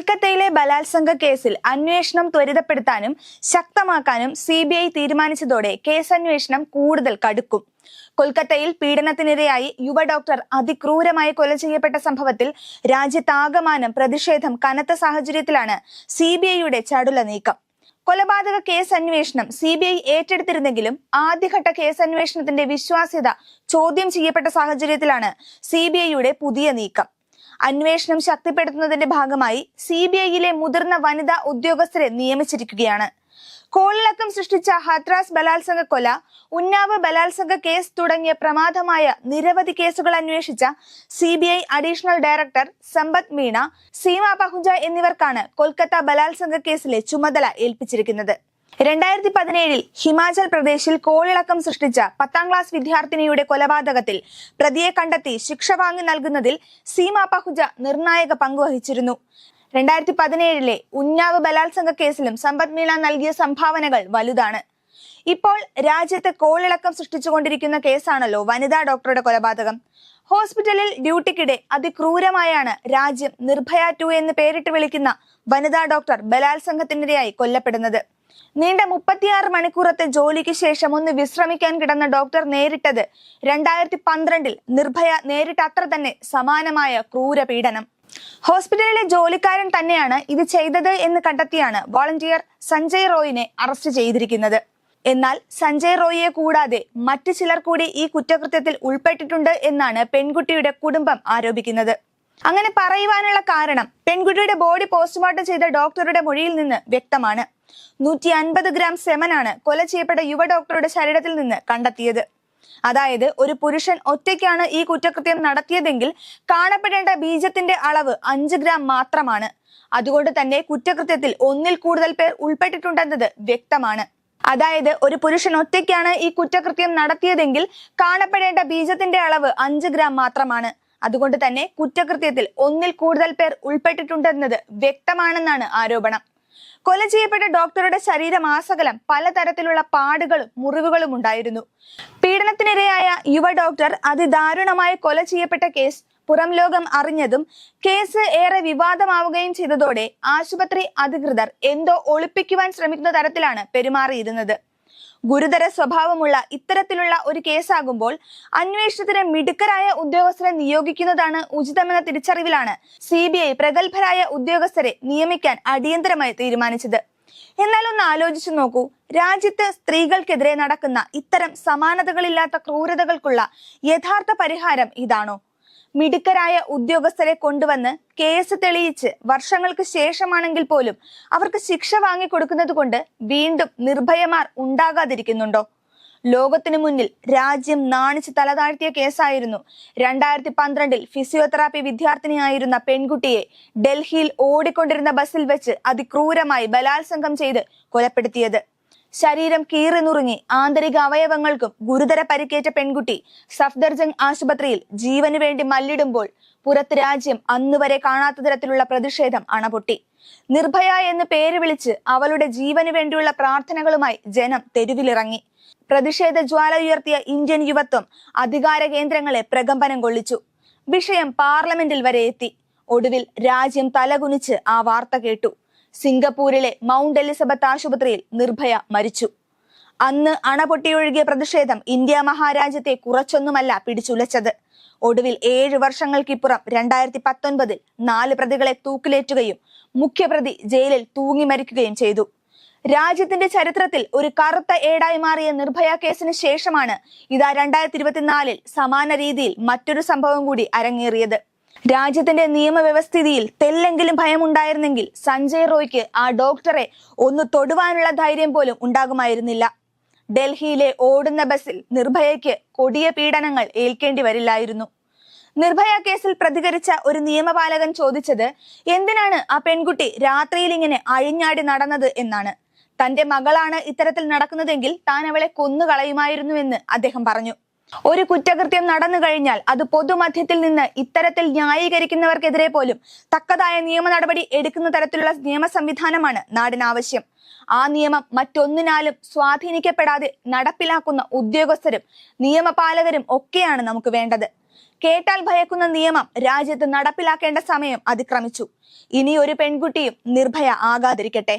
കൊൽക്കത്തയിലെ ബലാത്സംഗ കേസിൽ അന്വേഷണം ത്വരിതപ്പെടുത്താനും ശക്തമാക്കാനും സി ബി ഐ തീരുമാനിച്ചതോടെ കേസന്വേഷണം കൂടുതൽ കടുക്കും. കൊൽക്കത്തയിൽ പീഡനത്തിനിരയായി യുവ ഡോക്ടർ അതിക്രൂരമായി കൊല ചെയ്യപ്പെട്ട സംഭവത്തിൽ രാജ്യത്താകമാനം പ്രതിഷേധം കനത്ത സാഹചര്യത്തിലാണ് സി ബി ഐയുടെ ചടുല നീക്കം. കൊലപാതക കേസ് അന്വേഷണം സി ബി ഐ ഏറ്റെടുത്തിരുന്നെങ്കിലും ആദ്യഘട്ട കേസ് അന്വേഷണത്തിന്റെ വിശ്വാസ്യത ചോദ്യം ചെയ്യപ്പെട്ട സാഹചര്യത്തിലാണ് സി ബി ഐയുടെ പുതിയ നീക്കം. അന്വേഷണം ശക്തിപ്പെടുത്തുന്നതിന്റെ ഭാഗമായി സി ബി ഐയിലെ മുതിർന്ന വനിതാ ഉദ്യോഗസ്ഥരെ നിയമിച്ചിരിക്കുകയാണ്. കോളിളക്കം സൃഷ്ടിച്ച ഹത്രാസ് ബലാത്സംഗ കൊല ഉന്നാവ് ബലാത്സംഗ കേസ് തുടങ്ങിയ പ്രമാദമായ നിരവധി കേസുകൾ അന്വേഷിച്ച C B I additional director Sampath Meena Seema Pahuja എന്നിവർക്കാണ് കൊൽക്കത്ത ബലാത്സംഗ കേസിലെ ചുമതല ഏൽപ്പിച്ചിരിക്കുന്നത്. രണ്ടായിരത്തി പതിനേഴിൽ ഹിമാചൽ പ്രദേശിൽ കോളിളക്കം സൃഷ്ടിച്ച പത്താം ക്ലാസ് വിദ്യാർത്ഥിനിയുടെ കൊലപാതകത്തിൽ പ്രതിയെ കണ്ടെത്തി ശിക്ഷ വാങ്ങി നൽകുന്നതിൽ സീമ പഹുജ നിർണായക പങ്കുവഹിച്ചിരുന്നു രണ്ടായിരത്തി പതിനേഴിലെ ഉന്നാവ് ബലാത്സംഗ കേസിലും സമ്പത് മീണ നൽകിയ സംഭാവനകൾ വലുതാണ്. ഇപ്പോൾ രാജ്യത്ത് കോളിളക്കം സൃഷ്ടിച്ചുകൊണ്ടിരിക്കുന്ന കേസാണല്ലോ വനിതാ ഡോക്ടറുടെ കൊലപാതകം. ഹോസ്പിറ്റലിൽ ഡ്യൂട്ടിക്കിടെ അതിക്രൂരമായാണ് രാജ്യം നിർഭയ ടു എന്ന് പേരിട്ട് വിളിക്കുന്ന വനിതാ ഡോക്ടർ ബലാത്സംഗത്തിനിരയായി കൊല്ലപ്പെടുന്നത്. നീണ്ട മുപ്പത്തിയാറ് മണിക്കൂറത്തെ ജോലിക്ക് ശേഷം ഒന്ന് വിശ്രമിക്കാൻ കിടന്ന ഡോക്ടർ നേരിട്ടത് രണ്ടായിരത്തി പന്ത്രണ്ടിൽ നിർഭയ നേരിട്ട അത്ര തന്നെ സമാനമായ ക്രൂര പീഡനം ഹോസ്പിറ്റലിലെ ജോലിക്കാരൻ തന്നെയാണ് ഇത് ചെയ്തത് എന്ന് കണ്ടെത്തിയാണ് വോളണ്ടിയർ സഞ്ജയ് റോയിനെ അറസ്റ്റ് ചെയ്തിരിക്കുന്നത്. എന്നാൽ സഞ്ജയ് റോയിയെ കൂടാതെ മറ്റു ചിലർ കൂടി ഈ കുറ്റകൃത്യത്തിൽ ഉൾപ്പെട്ടിട്ടുണ്ട് എന്നാണ് പെൺകുട്ടിയുടെ കുടുംബം ആരോപിക്കുന്നത്. അങ്ങനെ പറയുവാനുള്ള കാരണം പെൺകുട്ടിയുടെ ബോഡി പോസ്റ്റ്മോർട്ടം ചെയ്ത ഡോക്ടറുടെ മൊഴിയിൽ നിന്ന് വ്യക്തമാണ്. നൂറ്റി അൻപത് ഗ്രാം സെമനാണ് കൊല ചെയ്യപ്പെട്ട യുവ ഡോക്ടറുടെ ശരീരത്തിൽ നിന്ന് കണ്ടെത്തിയത്. അതായത് ഒരു പുരുഷൻ ഒറ്റയ്ക്കാണ് ഈ കുറ്റകൃത്യം നടത്തിയതെങ്കിൽ കാണപ്പെടേണ്ട ബീജത്തിന്റെ അളവ് അഞ്ച് ഗ്രാം മാത്രമാണ്. അതുകൊണ്ട് തന്നെ കുറ്റകൃത്യത്തിൽ ഒന്നിൽ കൂടുതൽ പേർ ഉൾപ്പെട്ടിട്ടുണ്ടെന്നത് വ്യക്തമാണ്. അതായത് ഒരു പുരുഷൻ ഒറ്റയ്ക്കാണ് ഈ കുറ്റകൃത്യം നടത്തിയതെങ്കിൽ കാണപ്പെടേണ്ട ബീജത്തിന്റെ അളവ് അഞ്ച് ഗ്രാം മാത്രമാണ്. അതുകൊണ്ട് തന്നെ കുറ്റകൃത്യത്തിൽ ഒന്നിൽ കൂടുതൽ പേർ ഉൾപ്പെട്ടിട്ടുണ്ടെന്നത് വ്യക്തമാണെന്നാണ് ആരോപണം. കൊല ചെയ്യപ്പെട്ട ഡോക്ടറുടെ ശരീരം ആസകലം പലതരത്തിലുള്ള പാടുകളും മുറിവുകളും ഉണ്ടായിരുന്നു. പീഡനത്തിനിരയായ യുവ ഡോക്ടർ അതിദാരുണമായ കൊല ചെയ്യപ്പെട്ട കേസ് പുറം ലോകം അറിഞ്ഞതും കേസ് ഏറെ വിവാദമാവുകയും ചെയ്തതോടെ ആശുപത്രി അധികൃതർ എന്തോ ഒളിപ്പിക്കുവാൻ ശ്രമിക്കുന്ന തരത്തിലാണ് പെരുമാറിയിരുന്നത്. ഗുരുതര സ്വഭാവമുള്ള ഇത്തരത്തിലുള്ള ഒരു കേസാകുമ്പോൾ അന്വേഷണത്തിന് മിടുക്കരായ ഉദ്യോഗസ്ഥരെ നിയോഗിക്കുന്നതാണ് ഉചിതമെന്ന തിരിച്ചറിവിലാണ് സി പ്രഗത്ഭരായ ഉദ്യോഗസ്ഥരെ നിയമിക്കാൻ അടിയന്തരമായി തീരുമാനിച്ചത്. എന്നാൽ ഒന്ന് ആലോചിച്ചു നോക്കൂ. രാജ്യത്ത് സ്ത്രീകൾക്കെതിരെ നടക്കുന്ന ഇത്തരം സമാനതകളില്ലാത്ത ക്രൂരതകൾക്കുള്ള യഥാർത്ഥ പരിഹാരം ഇതാണോ? മിടുക്കരായ ഉദ്യോഗസ്ഥരെ കൊണ്ടുവന്ന് കേസ് തെളിയിച്ച് വർഷങ്ങൾക്ക് ശേഷമാണെങ്കിൽ പോലും അവർക്ക് ശിക്ഷ വാങ്ങിക്കൊടുക്കുന്നത് കൊണ്ട് വീണ്ടും നിർഭയമാർ ഉണ്ടാകാതിരിക്കുന്നുണ്ടോ? ലോകത്തിനു മുന്നിൽ രാജ്യം നാണിച്ച് തലതാഴ്ത്തിയ കേസായിരുന്നു. രണ്ടായിരത്തി പന്ത്രണ്ടിൽ ഫിസിയോതെറാപ്പി വിദ്യാർത്ഥിനിയായിരുന്ന പെൺകുട്ടിയെ ഡൽഹിയിൽ ഓടിക്കൊണ്ടിരുന്ന ബസ്സിൽ വെച്ച് അതിക്രൂരമായി ബലാത്സംഗം ചെയ്ത് കൊലപ്പെടുത്തിയത്. ശരീരം കീറി നുറുങ്ങി ആന്തരിക അവയവങ്ങൾക്കും ഗുരുതര പരിക്കേറ്റ പെൺകുട്ടി സഫ്ദർജംഗ് ആശുപത്രിയിൽ ജീവന് വേണ്ടി മല്ലിടുമ്പോൾ പുറത്ത് രാജ്യം അന്നുവരെ കാണാത്ത തരത്തിലുള്ള പ്രതിഷേധം അണപൊട്ടി. നിർഭയ എന്ന് പേര് വിളിച്ച് അവളുടെ ജീവന് വേണ്ടിയുള്ള പ്രാർത്ഥനകളുമായി ജനം തെരുവിലിറങ്ങി. പ്രതിഷേധ ജ്വാല ഉയർത്തിയ ഇന്ത്യൻ യുവത്വം അധികാര കേന്ദ്രങ്ങളെ പ്രകമ്പനം കൊള്ളിച്ചു. വിഷയം പാർലമെന്റിൽ വരെ എത്തി. ഒടുവിൽ രാജ്യം തലകുനിച്ച് ആ വാർത്ത കേട്ടു. സിംഗപ്പൂരിലെ മൗണ്ട് എലിസബത്ത് ആശുപത്രിയിൽ നിർഭയ മരിച്ചു. അന്ന് അണപൊട്ടിയൊഴുകിയ പ്രതിഷേധം ഇന്ത്യ മഹാരാജ്യത്തെ കുറച്ചൊന്നുമല്ല പിടിച്ചുലച്ചത്. ഒടുവിൽ ഏഴ് വർഷങ്ങൾക്കിപ്പുറം രണ്ടായിരത്തി പത്തൊൻപതിൽ നാല് പ്രതികളെ തൂക്കിലേറ്റുകയും മുഖ്യപ്രതി ജയിലിൽ തൂങ്ങി മരിക്കുകയും ചെയ്തു. രാജ്യത്തിന്റെ ചരിത്രത്തിൽ ഒരു കറുത്ത ഏടായി മാറിയ നിർഭയ കേസിന് ശേഷമാണ് ഇതാ രണ്ടായിരത്തി ഇരുപത്തിനാലിൽ സമാന രീതിയിൽ മറ്റൊരു സംഭവം കൂടി അരങ്ങേറിയത്. രാജ്യത്തിന്റെ നിയമവ്യവസ്ഥിതിയിൽ തെല്ലെങ്കിലും ഭയമുണ്ടായിരുന്നെങ്കിൽ സഞ്ജയ് റോയ്ക്ക് ആ ഡോക്ടറെ ഒന്ന് തൊടുവാനുള്ള ധൈര്യം പോലും ഉണ്ടാകുമായിരുന്നില്ല. ഡൽഹിയിലെ ഓടുന്ന ബസ്സിൽ നിർഭയയ്ക്ക് കൊടിയ പീഡനങ്ങൾ ഏൽക്കേണ്ടി വരില്ലായിരുന്നു. നിർഭയ കേസിൽ പ്രതികരിച്ച ഒരു നിയമപാലകൻ ചോദിച്ചത് എന്തിനാണ് ആ പെൺകുട്ടി രാത്രിയിൽ ഇങ്ങനെ അഴിഞ്ഞാടി നടന്നത് എന്നാണ്. തന്റെ മകളാണ് ഇത്തരത്തിൽ നടക്കുന്നതെങ്കിൽ താൻ അവളെ കൊന്നുകളയുമായിരുന്നുവെന്ന് അദ്ദേഹം പറഞ്ഞു. ഒരു കുറ്റകൃത്യം നടന്നു കഴിഞ്ഞാൽ അത് പൊതുമധ്യത്തിൽ നിന്ന് ഇത്തരത്തിൽ ന്യായീകരിക്കുന്നവർക്കെതിരെ പോലും തക്കതായ നിയമ നടപടി എടുക്കുന്ന തരത്തിലുള്ള നിയമ സംവിധാനമാണ് നാടിന് ആവശ്യം ആ നിയമം മറ്റൊന്നിനാലും സ്വാധീനിക്കപ്പെടാതെ നടപ്പിലാക്കുന്ന ഉദ്യോഗസ്ഥരും നിയമപാലകരും ഒക്കെയാണ് നമുക്ക് വേണ്ടത്. കേട്ടാൽ ഭയക്കുന്ന നിയമം രാജ്യത്ത് നടപ്പിലാക്കേണ്ട സമയം അതിക്രമിച്ചു. ഇനി ഒരു പെൺകുട്ടിയും നിർഭയ ആകാതിരിക്കട്ടെ.